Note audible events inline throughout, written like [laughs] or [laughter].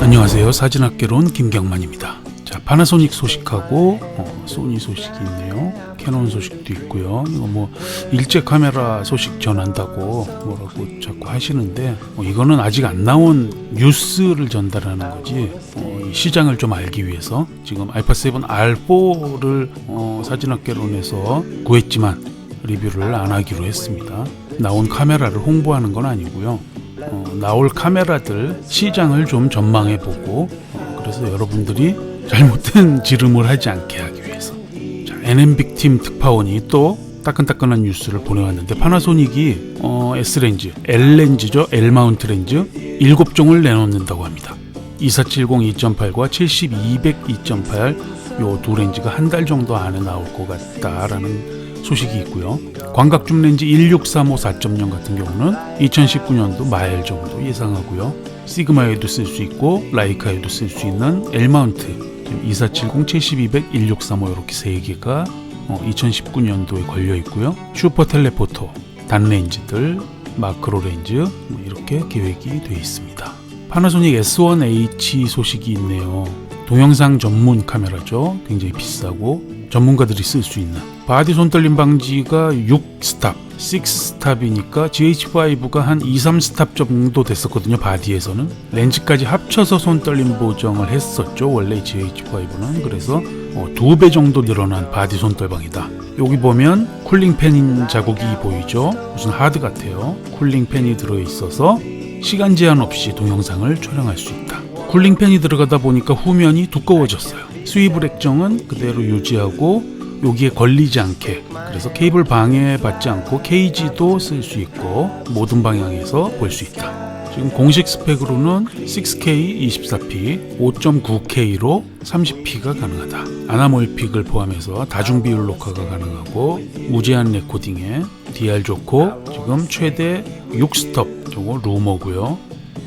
안녕하세요. 사진학개론 김경만입니다. 자, 파나소닉 소식하고 어, 소니 소식이 있네요. 캐논 소식도 있고요. 이거 뭐 일제 카메라 소식 전한다고 뭐라고 자꾸 하시는데 어, 이거는 아직 안 나온 뉴스를 전달하는 거지 어, 이 시장을 좀 알기 위해서 지금 알파 7 R4를 어, 사진학개론에서 구했지만 리뷰를 안 하기로 했습니다. 나온 카메라를 홍보하는 건 아니고요. 어, 나올 카메라들 시장을 좀 전망해 보고 어, 그래서 여러분들이 잘못된 지름을 하지 않게 하기 위해서. 자, NM빅 팀 특파원이 또 따끈따끈한 뉴스를 보내왔는데 파나소닉이 어, S렌즈, L렌즈죠. L마운트 렌즈 7종을 내놓는다고 합니다. 2470 2.8과 70 200 2.8 요 두 렌즈가 한 달 정도 안에 나올 것 같다라는 소식이 있고요. 광각줌 렌즈 1635 4.0 같은 경우는 2019년도 말 정도 예상하고요. 시그마에도 쓸 수 있고 라이카에도 쓸 수 있는 L 마운트 2470, 7200, 1635 이렇게 세 개가 2019년도에 걸려 있고요. 슈퍼 텔레포터, 단 렌즈들, 마크로 렌즈 뭐 이렇게 계획이 되어 있습니다. 파나소닉 S1H 소식이 있네요. 동영상 전문 카메라죠. 굉장히 비싸고 전문가들이 쓸 수 있는 바디 손떨림 방지가 6스탑, 6스탑이니까 GH5가 한 2, 3스탑 정도 됐었거든요. 바디에서는 렌즈까지 합쳐서 손떨림 보정을 했었죠. 원래 GH5는 그래서 어, 두배 정도 늘어난 바디 손떨방이다. 여기 보면 쿨링팬 자국이 보이죠. 무슨 하드 같아요. 쿨링팬이 들어 있어서 시간 제한 없이 동영상을 촬영할 수 있다. 쿨링팬이 들어가다 보니까 후면이 두꺼워졌어요. 스위블 액정은 그대로 유지하고 여기에 걸리지 않게 그래서 케이블 방해받지 않고 케이지도 쓸 수 있고 모든 방향에서 볼 수 있다. 지금 공식 스펙으로는 6K 24p, 5.9K로 30p가 가능하다. 아나몰픽을 포함해서 다중 비율 녹화가 가능하고 무제한 레코딩에 DR 좋고 지금 최대 6스톱 정도 루머고요.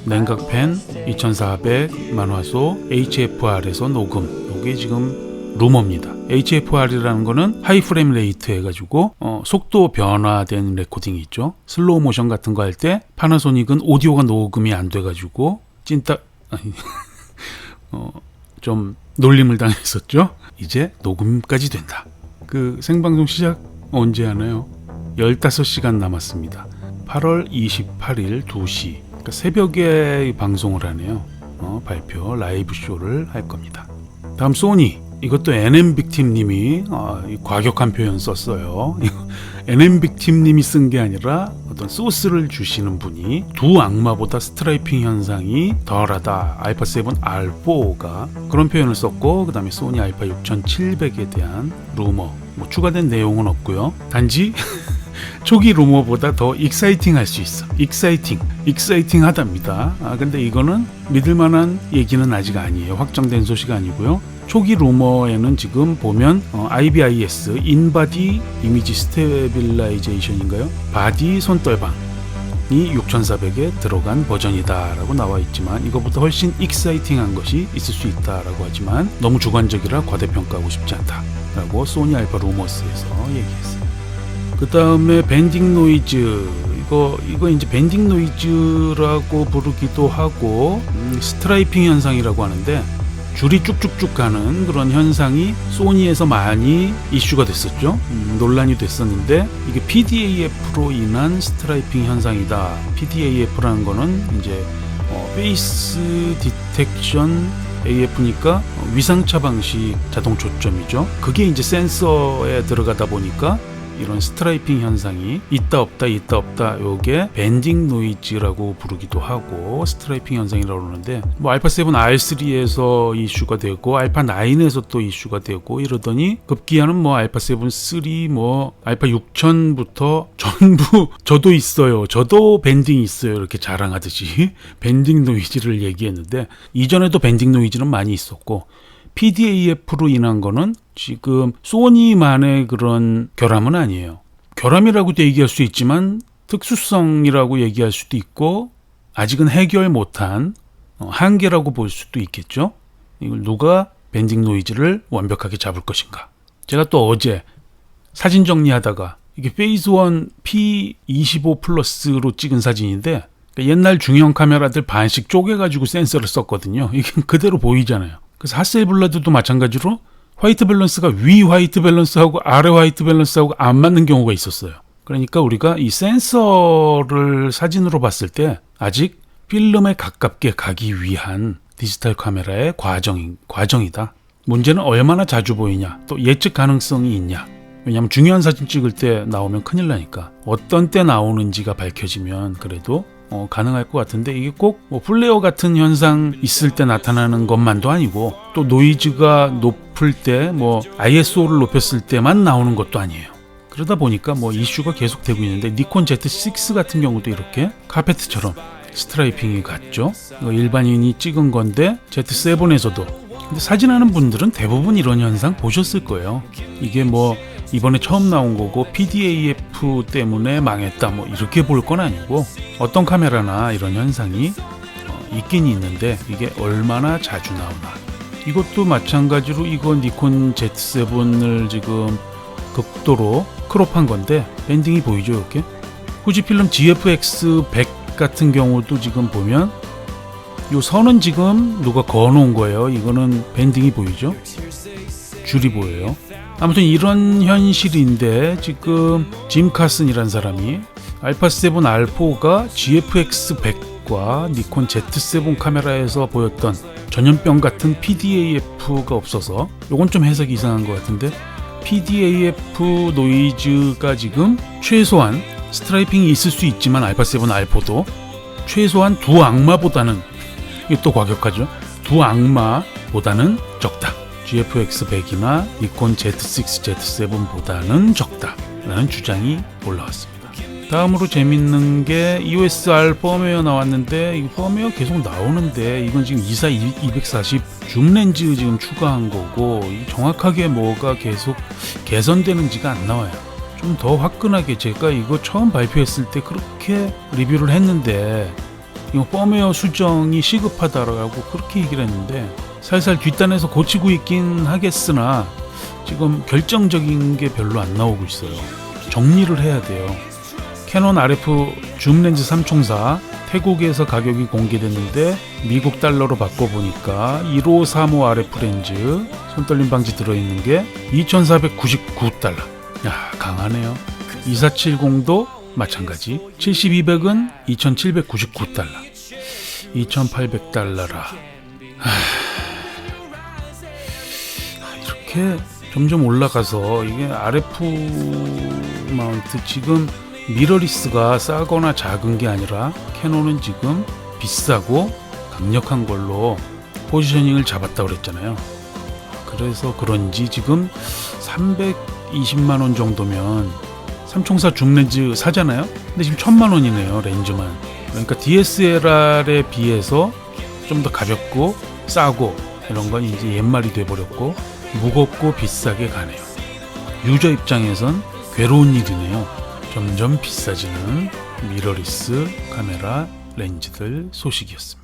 냉각팬 2400 만화소 HFR에서 녹음 이게 지금 루머입니다. HFR이라는 거는 하이 프레임 레이트 해가지고 어, 속도 변화된 레코딩이 있죠. 슬로우 모션 같은 거 할 때 파나소닉은 오디오가 녹음이 안 돼가지고 찐따 아니 [laughs] 어, 좀 놀림을 당했었죠. 이제 녹음까지 된다. 그 생방송 시작 언제 하나요? 15시간 남았습니다. 8월 28일 2시 그러니까 새벽에 방송을 하네요. 어, 발표 라이브 쇼를 할 겁니다. 다음 소니 이것도 NM빅팀님이 어, 이 과격한 표현 썼어요. [laughs] NM빅팀님이 쓴 게 아니라 어떤 소스를 주시는 분이 두 악마보다 스트라이핑 현상이 덜하다. 알파 7 R4가 그런 표현을 썼고 그 다음에 소니 알파 6700에 대한 루머 뭐 추가된 내용은 없고요. 단지 [laughs] 초기 루머보다 더 익사이팅 할 수 있어. 익사이팅. 익사이팅 하답니다. 아, 근데 이거는 믿을 만한 얘기는 아직 아니에요. 확정된 소식 아니고요. 초기 루머에는 지금 보면 어, IBIS 인바디 이미지 스테빌라이제이션인가요? 바디 손떨방이 6400에 들어간 버전이다라고 나와 있지만 이거보다 훨씬 익사이팅한 것이 있을 수 있다라고 하지만 너무 주관적이라 과대평가하고 싶지 않다라고 소니 알파 루머스에서 얘기했어요. 그 다음에 밴딩 노이즈 이거 이거 이제 밴딩 노이즈라고 부르기도 하고 음, 스트라이핑 현상이라고 하는데 줄이 쭉쭉쭉 가는 그런 현상이 소니에서 많이 이슈가 됐었죠. 음, 논란이 됐었는데 이게 PDAF로 인한 스트라이핑 현상이다. PDAF라는 거는 이제 어, 페이스 디텍션 AF니까 위상차 방식 자동 초점이죠. 그게 이제 센서에 들어가다 보니까 이런 스트라이핑 현상이 있다 없다 있다 없다 요게 밴딩 노이즈라고 부르기도 하고 스트라이핑 현상이라고 그러는데 뭐 알파 7 R3에서 이슈가 되고 알파 9에서 또 이슈가 되고 이러더니 급기야는 뭐 알파 7 3, 뭐 알파 6000부터 전부 [laughs] 저도 있어요. 저도 밴딩 있어요. 이렇게 자랑하듯이 [laughs] 밴딩 노이즈를 얘기했는데 이전에도 밴딩 노이즈는 많이 있었고 PDAF로 인한 거는 지금 소니만의 그런 결함은 아니에요. 결함이라고도 얘기할 수 있지만 특수성이라고 얘기할 수도 있고 아직은 해결 못한 어, 한계라고 볼 수도 있겠죠. 이걸 누가 밴딩 노이즈를 완벽하게 잡을 것인가. 제가 또 어제 사진 정리하다가 이게 페이즈 1 P25 플러스로 찍은 사진인데 그러니까 옛날 중형 카메라들 반씩 쪼개가지고 센서를 썼거든요. 이게 그대로 보이잖아요. 그래서 하셀블라드도 마찬가지로 화이트 밸런스가 위 화이트 밸런스하고 아래 화이트 밸런스하고 안 맞는 경우가 있었어요. 그러니까 우리가 이 센서를 사진으로 봤을 때 아직 필름에 가깝게 가기 위한 디지털 카메라의 과정, 과정이다. 문제는 얼마나 자주 보이냐, 또 예측 가능성이 있냐. 왜냐하면 중요한 사진 찍을 때 나오면 큰일 나니까 어떤 때 나오는지가 밝혀지면 그래도 어, 가능할 것 같은데 이게 꼭뭐 플레어 같은 현상 있을 때 나타나는 것만도 아니고 또 노이즈가 높을 때 뭐 ISO를 높였을 때만 나오는 것도 아니에요. 그러다 보니까 뭐 이슈가 계속되고 있는데 니콘 Z6 같은 경우도 이렇게 카페트처럼 스트라이핑이. 이거 일반인이 찍은 건데 Z7에서도 근데 사진하는 분들은 대부분 이런 현상 보셨을 거예요. 이게 뭐 이번에 처음 나온 거고 PDAF 때문에 망했다. 뭐 이렇게 볼 건 아니고 어떤 카메라나 이런 현상이 어, 있긴 있는데 이게 얼마나 자주 나오나. 이것도 마찬가지로 이거 니콘 Z7을 지금 극도로 크롭한 건데 밴딩이 보이죠 이렇게? 후지필름 GFX 100 같은 경우도 지금 보면 요 선은 지금 누가 그어놓은 거예요. 이거는 밴딩이 보이죠? 줄이 보여요 아무튼 이런 현실인데 지금 짐 카슨이란 사람이 알파 7 R4가 GFX 100과 니콘 Z7 카메라에서 보였던 전염병 같은 PDAF가 없어서 요건 좀 해석이 이상한 것 같은데 PDAF 노이즈가 지금 최소한 스트라이핑이 있을 수 있지만 알파 7 R4도 최소한 두 악마보다는 이게 또 과격하죠. 두 악마보다는 적다. GFX 100이나 니콘 Z6, Z7보다는 적다라는 주장이 올라왔습니다. 다음으로 재밌는 게 EOS-R 펌웨어 나왔는데 이 펌웨어 계속 나오는데 이건 지금 24 240 줌 렌즈 지금 추가한 거고 이 정확하게 뭐가 계속 개선되는지가 안 나와요. 좀 더 화끈하게 제가 이거 처음 발표했을 때 그렇게 리뷰를 했는데 이거 펌웨어 수정이 시급하다라고 그렇게 얘기를 했는데 살살 뒷단에서 고치고 있긴 하겠으나 지금 결정적인 게 별로 안 나오고 있어요. 정리를 해야 돼요. 캐논 RF 줌 렌즈 3총사 태국에서 가격이 공개됐는데 미국 달러로 바꿔보니까 1535 RF 렌즈 손떨림 방지 들어있는 게 2499달러. 야 강하네요. 2470도 마찬가지. 7200은 2799달러. 2800달러라 이렇게 점점 올라가서 이게 RF 마운트 지금 미러리스가 싸거나 작은 게 아니라 캐논은 지금 비싸고 강력한 걸로 포지셔닝을 잡았다고 그랬잖아요. 그래서 그런지 지금 320만 원 정도면 삼총사 줌렌즈 사잖아요. 근데 지금 1000만 원이네요, 렌즈만. 그러니까 DSLR에 비해서 좀 더 가볍고 싸고 이런 건 이제 옛말이 돼 버렸고 무겁고 비싸게 가네요. 유저 입장에선 괴로운 일이네요. 점점 비싸지는 미러리스 카메라 렌즈들 소식이었습니다.